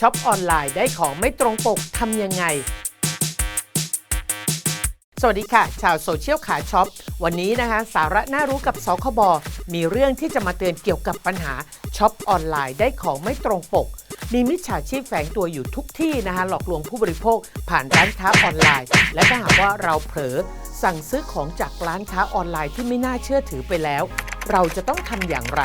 ช็อปออนไลน์ได้ของไม่ตรงปกทำยังไง สวัสดีค่ะ ชาวโซเชียลขาช็อป วันนี้นะคะ สาระน่ารู้กับสคบมีเรื่องที่จะมาเตือนเกี่ยวกับปัญหาช็อปออนไลน์ได้ของไม่ตรงปก มีมิจฉาชีพแฝงตัวอยู่ทุกที่นะคะ หลอกลวงผู้บริโภคผ่านร้านค้าออนไลน์ และถ้าหากว่าเราเผลอสั่งซื้อของจากร้านค้าออนไลน์ที่ไม่น่าเชื่อถือไปแล้ว เราจะต้องทำอย่างไร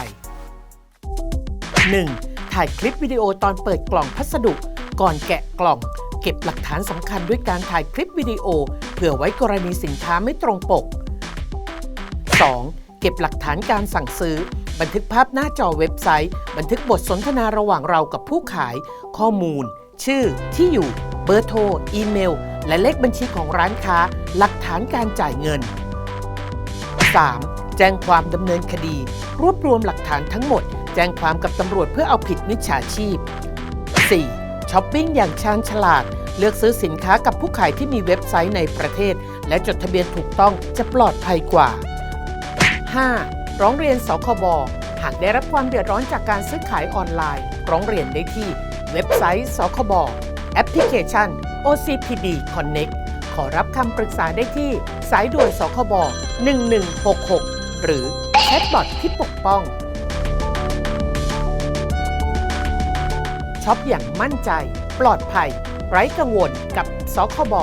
1. ถ่ายคลิปวิดีโอตอนเปิดกล่องพัสดุ ก่อนแกะกล่อง เก็บหลักฐานสำคัญด้วยการถ่ายคลิปวิดีโอเผื่อไว้กรณีสินค้าไม่ตรงปก 2. เก็บหลักฐานการสั่งซื้อ บันทึกภาพหน้าจอเว็บไซต์ บันทึกบทสนทนาระหว่างเรากับผู้ขาย ข้อมูล ชื่อ ที่อยู่ เบอร์โทร อีเมล และเลขบัญชีของร้านค้า หลักฐานการจ่ายเงิน 3. แจ้งความดำเนินคดี รวบรวมหลักฐานทั้งหมด แจ้งความกับตำรวจเพื่อเอาผิดมิจฉาชีพ 4. ช้อปปิ้งอย่างชาญฉลาด เลือกซื้อสินค้ากับผู้ขายที่มีเว็บไซต์ในประเทศ และจดทะเบียนถูกต้องจะปลอดภัยกว่า 5. ร้องเรียนสคบหากได้รับความเดือดร้อนจากการซื้อขายออนไลน์ ร้องเรียนได้ที่ เว็บไซต์สคบแอปพลิเคชัน OCPD Connect ขอรับคำปรึกษาได้ที่ สายด่วนสคบ 1166 หรือแชทบอทที่ปกป้อง ช็อปอย่างมั่นใจ ปลอดภัย ไร้กังวลกับสคบ